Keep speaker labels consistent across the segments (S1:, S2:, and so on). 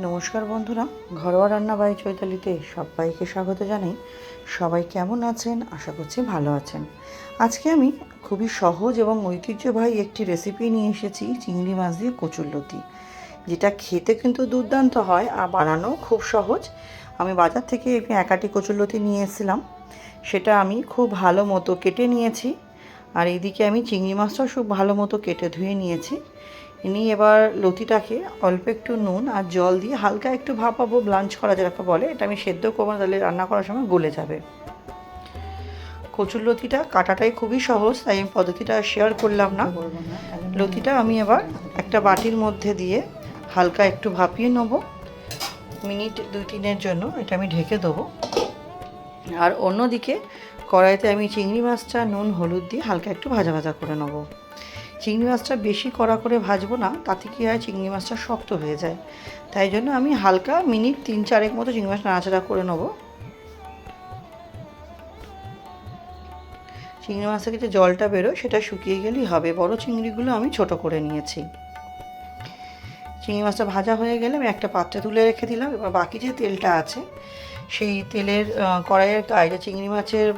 S1: নমস্কার বন্ধুরা, ঘরোয়া রান্না বাই চৈতালিতে সবাইকে স্বাগত জানাই। সবাই কেমন আছেন? আশা করছি ভালো আছেন। আজকে আমি খুবই সহজ এবং ঐতিহ্যবাহী একটি রেসিপি নিয়ে এসেছি, চিংড়ি মাছ দিয়ে কচুরলতি যেটা খেতে কিন্তু দুর্দান্ত হয় আর বানানো খুব সহজ। আমি বাজার থেকে একটি একাটি কচুরলতি নিয়ে এসেছিলাম। সেটা আমি খুব ভালো মতো কেটে নিয়েছি। আর এইদিকে আমি চিংড়ি মাছটাও খুব ভালো মতো কেটে ধুয়ে নিয়েছি। নিয়ে এবার লতিটাকে অল্প একটু নুন আর জল দিয়ে হালকা একটু ভাপাবো ব্লাঞ্চ করা যেটাকে বলে, এটা আমি সেদ্ধ করব না তাহলে রান্না করার সময় গলে যাবে। কচুর লতিটা কাটাটাই খুবই সহজ, তাই আমি পদ্ধতিটা শেয়ার করলাম না। লতিটা আমি এবার একটা বাটির মধ্যে দিয়ে হালকা একটু ভাপিয়ে নেব। মিনিট দুই তিনের জন্য এটা আমি ঢেকে দেবো। আর অন্যদিকে কড়াইতে আমি চিংড়ি মাছটা নুন, হলুদ দিয়ে হালকা একটু ভাজা ভাজা করে নেব। চিংড়ি মাছটা বেশি কড়া করে ভাজবো না, তাতে কী হয় চিংড়ি মাছটা শক্ত হয়ে যায়। তাই জন্য আমি হালকা মিনিট তিন চারেক মতো চিংড়ি মাছ নাড়াচাড়া করে নেব। চিংড়ি মাছ থেকে যে জলটা বেরোয়, সেটা শুকিয়ে গেলেই হবে। বড় চিংড়িগুলো আমি ছোট করে নিয়েছি। চিংড়ি মাছটা ভাজা হয়ে গেলে আমি একটা পাত্রে তুলে রেখে দিলাম। এবার বাকি যে তেলটা আছে, সেই তেলের কড়াইয়ের গায়ে চিংড়ি মাছের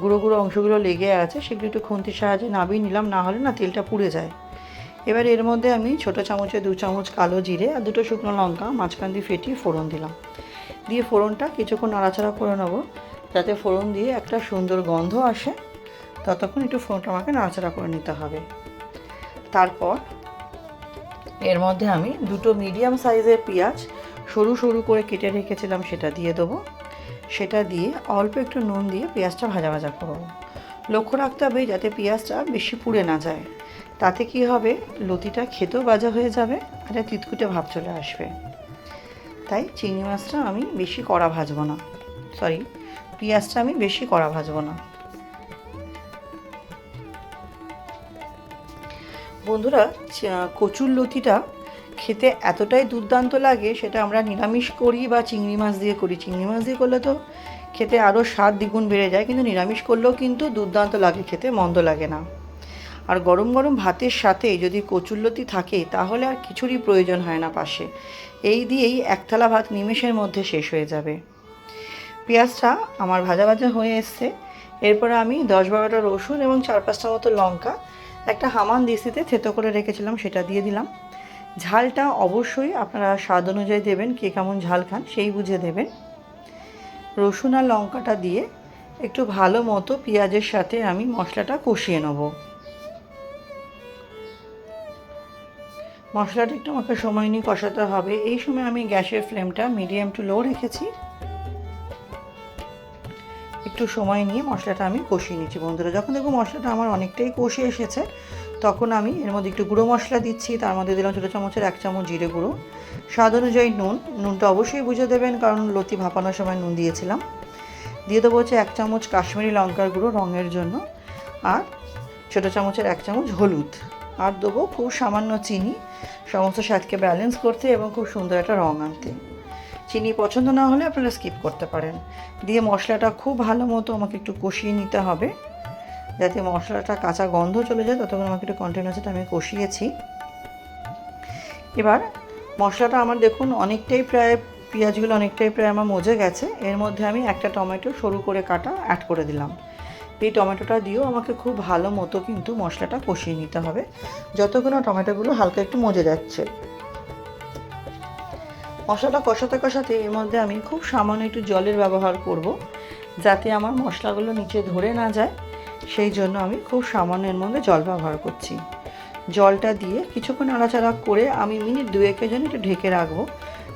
S1: গুঁড়ো গুঁড়ো অংশগুলো লেগে আছে, সেগুলো একটু খুন্তির সাহায্যে নাবিয়ে নিলাম, না হলে না তেলটা পুড়ে যায়। এবার এর মধ্যে আমি ছোটো চামচে, দু চামচ কালো জিরে আর দুটো শুকনো লঙ্কা মাঝখান দিয়ে ফেটিয়ে ফোড়ন দিলাম। দিয়ে ফোড়নটা কিছুক্ষণ নাড়াচাড়া করে নেব, যাতে ফোড়ন দিয়ে একটা সুন্দর গন্ধ আসে। ততক্ষণ একটু ফোড়নটা আমাকে নাড়াচাড়া করে নিতে হবে। তারপর এর মধ্যে আমি দুটো মিডিয়াম সাইজের পেঁয়াজ সরু সরু করে কেটে রেখেছিলাম, সেটা দিয়ে দেবো। সেটা দিয়ে অল্প একটু নুন দিয়ে পেঁয়াজটা ভাজা ভাজা করব। লক্ষ্য রাখতে হবে যাতে পেঁয়াজটা বেশি পুড়ে না যায়। তাতে কি হবে? লতিটা খেতেও বাজা হয়ে যাবে আর তিতকুটে ভাব চলে আসবে। তাই চিংড়ি মাছটা আমি বেশি কড়া ভাজবো না। সরি পেঁয়াজটা আমি বেশি কড়া ভাজবো না। বন্ধুরা কচুর লতিটা খেতে এতটাই দুর্দান্ত লাগে সেটা আমরা নিরামিষ করি বা চিংড়ি মাছ দিয়ে করি। চিংড়ি মাছ দিয়ে করলে তো খেতে আরও স্বাদ দ্বিগুণ বেড়ে যায়, কিন্তু নিরামিষ করলেও কিন্তু দুর্দান্ত লাগে, খেতে মন্দ লাগে না। আর গরম গরম ভাতের সাথে যদি কচুরলতি থাকে, তাহলে আর কিছুরই প্রয়োজন হয় না পাশে। এই দিয়েই এক থালা ভাত নিমেষের মধ্যে শেষ হয়ে যাবে। পেঁয়াজটা আমার ভাজা ভাজা হয়ে এসছে। এরপরে আমি দশ বারোটা রসুন এবং চার পাঁচটা মতো লঙ্কা একটা হামান দিস্তিতে থেতো করে রেখেছিলাম, সেটা দিয়ে দিলাম। ঝালটা অবশ্যই আপনারা স্বাদ অনুযায়ী দেবেন, কে কেমন ঝাল খান সেই বুঝে দেবেন। রসুন আর লঙ্কাটা দিয়ে একটু ভালো মতো পেঁয়াজের সাথে আমি মশলাটা কষিয়ে নেব। মশলাটা একটু আমাকে সময় নিয়ে কষাতে হবে। এই সময় আমি গ্যাসের ফ্লেমটা মিডিয়াম টু লো রেখেছি। একটু সময় নিয়ে মশলাটা আমি কষিয়ে নিচ্ছি বন্ধুরা। যখন দেখব মশলাটা আমার অনেকটাই কষে এসেছে তখন আমি এর মধ্যে একটু গুঁড়ো মশলা দিচ্ছি, তার মধ্যে দিলাম ছোটো চামচের এক চামচ জিরে গুঁড়ো। স্বাদ অনুযায়ী নুন, নুনটা অবশ্যই বুঝে দেবেন, কারণ লতি ভাপানোর সময় নুন দিয়েছিলাম। দিয়ে দেবো হচ্ছে এক চামচ কাশ্মীরি লঙ্কার গুঁড়ো রঙের জন্য, আর ছোটো চামচের এক চামচ হলুদ। আর দেবো খুব সামান্য চিনি, সমস্ত স্বাদকে ব্যালেন্স করতে এবং খুব সুন্দর একটা রঙ আনতে। চিনি পছন্দ না হলে আপনারা স্কিপ করতে পারেন। দিয়ে মশলাটা খুব ভালো মতো আমাকে একটু কষিয়ে নিতে হবে। যাতে মশলাটা কাঁচা গন্ধ চলে যায়, ততক্ষণ আমাকে একটু কন্টিনিউসটা আমি কষিয়েছি। এবার মশলাটা আমার দেখুন অনেকটাই প্রায়, পেঁয়াজগুলো অনেকটাই প্রায় আমার মজে গেছে। এর মধ্যে আমি একটা টমেটো সরু করে কাটা অ্যাড করে দিলাম। এই টমেটোটা দিয়েও আমাকে খুব ভালো মতো কিন্তু মশলাটা কষিয়ে নিতে হবে। যতক্ষণ টমেটোগুলো হালকা একটু মজে যাচ্ছে। মশলাটা কষাতে কষাতে এর মধ্যে আমি খুব সামান্য একটু জলের ব্যবহার করব, যাতে আমার মশলাগুলো নিচে ধরে না যায়। সেই জন্য আমি খুব সামান্য এর মধ্যে জল ব্যবহার করছি। জলটা দিয়ে কিছুক্ষণ নাড়াচাড়া করে আমি মিনিট দুয়েকের জন্য একটু ঢেকে রাখব,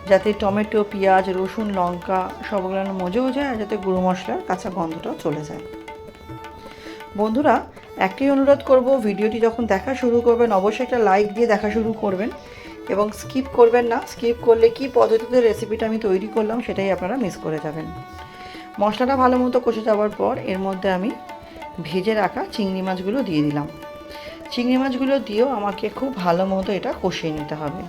S1: যাতে টমেটো, পেঁয়াজ, রসুন, লঙ্কা সবগুলো মজেও যায় আর যাতে গুঁড়ো মশলার কাঁচা গন্ধটাও চলে যায়। বন্ধুরা, একটাই অনুরোধ করব, ভিডিওটি যখন দেখা শুরু করবেন, অবশ্যই একটা লাইক দিয়ে দেখা শুরু করবেন এবং স্কিপ করবেন না। স্কিপ করলে কি পদ্ধতিতে রেসিপিটা আমি তৈরি করলাম, সেটাই আপনারা মিস করে যাবেন। মশলাটা ভালো মতো কষে যাওয়ার পর এর মধ্যে আমি ভেজে রাখা চিংড়ি মাছগুলো দিয়ে দিলাম। চিংড়ি মাছগুলো দিয়েও আমাকে খুব ভালো মতো এটা কষিয়ে নিতে হবে।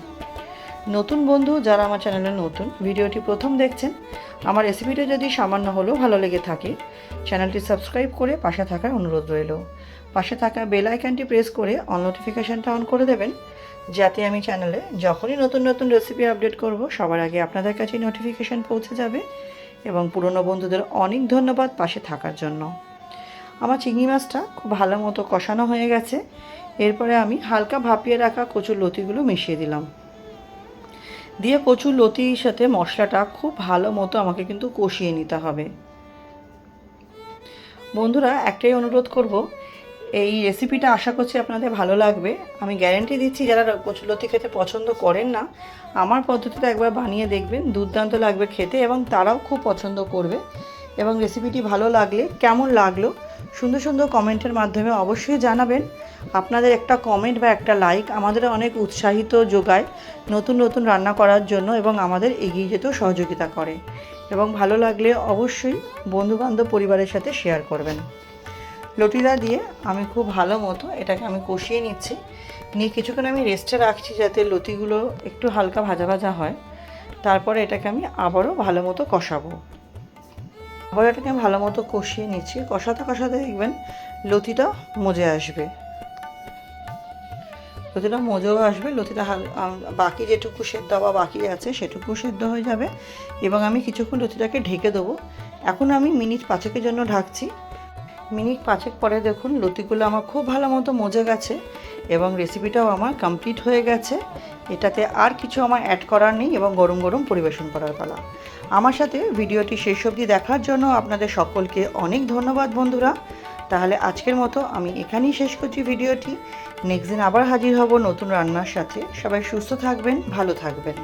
S1: নতুন বন্ধু যারা আমার চ্যানেলে নতুন, ভিডিওটি প্রথম দেখছেন, আমার রেসিপিটা যদি সামান্য হলেও ভালো লেগে থাকে, চ্যানেলটি সাবস্ক্রাইব করে পাশে থাকার অনুরোধ রইল। পাশে থাকা বেল আইকনটি প্রেস করে অন নোটিফিকেশানটা অন করে দেবেন, যাতে আমি চ্যানেলে যখনই নতুন নতুন রেসিপি আপডেট করব, সবার আগে আপনাদের কাছে নোটিফিকেশান পৌঁছে যাবে, এবং পুরনো বন্ধুদের অনেক ধন্যবাদ পাশে থাকার জন্য। আমার চিংড়ি মাছটা খুব ভালো মতো কষানো হয়ে গেছে। এরপরে আমি হালকা ভাপিয়ে রাখা কচুর লতিগুলো মিশিয়ে দিলাম। দিয়ে কচুর লতির সাথে মশলাটা খুব ভালো মতো আমাকে কিন্তু কষিয়ে নিতে হবে। বন্ধুরা, একটাই অনুরোধ করব, এই রেসিপিটা আশা করছি আপনাদের ভালো লাগবে। আমি গ্যারেন্টি দিচ্ছি, যারা কচুলতি খেতে পছন্দ করেন না, আমার পদ্ধতিতে একবার বানিয়ে দেখবেন, দুর্দান্ত লাগবে খেতে এবং তারাও খুব পছন্দ করবে। এবং রেসিপিটি ভালো লাগলে, কেমন লাগল সুন্দর সুন্দর কমেন্টের মাধ্যমে অবশ্যই জানাবেন। আপনাদের একটা কমেন্ট বা একটা লাইক আমাদের অনেক উৎসাহিত যোগায় নতুন নতুন রান্না করার জন্য এবং আমাদের এগিয়ে যেতেও সহযোগিতা করে। এবং ভালো লাগলে অবশ্যই বন্ধুবান্ধব পরিবারের সাথে শেয়ার করবেন। লটিদা দিয়ে আমি খুব ভালো মতো এটাকে আমি কষিয়ে নিচ্ছি। নিয়ে কিছুক্ষণ আমি রেস্টে রাখছি যাতে লতিগুলো একটু হালকা ভাজা ভাজা হয়। তারপরে এটাকে আমি আবারও ভালো মতো কষাবো। আবার এটাকে ভালো মতো কষিয়ে নিচ্ছি। কষাতে কষাতে দেখবেন লতিটা মজে আসবে। লতিটা মজেও আসবে। লতিটা বাকি যেটুকু সেদ্ধ বা বাকি আছে সেটুকু সেদ্ধ হয়ে যাবে এবং আমি কিছুক্ষণ লতিটাকে ঢেকে দেবো। এখন আমি মিনিট পাঁচেকের জন্য ঢাকছি। মিনিট পাঁচেক পরে দেখুন, লতিগুলো আমার খুব ভালো মতো মজে গেছে এবং রেসিপিটাও আমার কমপ্লিট হয়ে গেছে। এটাতে আর কিছু আমার অ্যাড করার নেই এবং গরম গরম পরিবেশন করার পালা। আমার সাথে ভিডিওটি শেষ অবধি দেখার জন্য আপনাদের সকলকে অনেক ধন্যবাদ বন্ধুরা। তাহলে আজকের মতো আমি এখানেই শেষ করছি ভিডিওটি। নেক্সট দিন আবার হাজির হব নতুন রান্নার সাথে। সবাই সুস্থ থাকবেন, ভালো থাকবেন।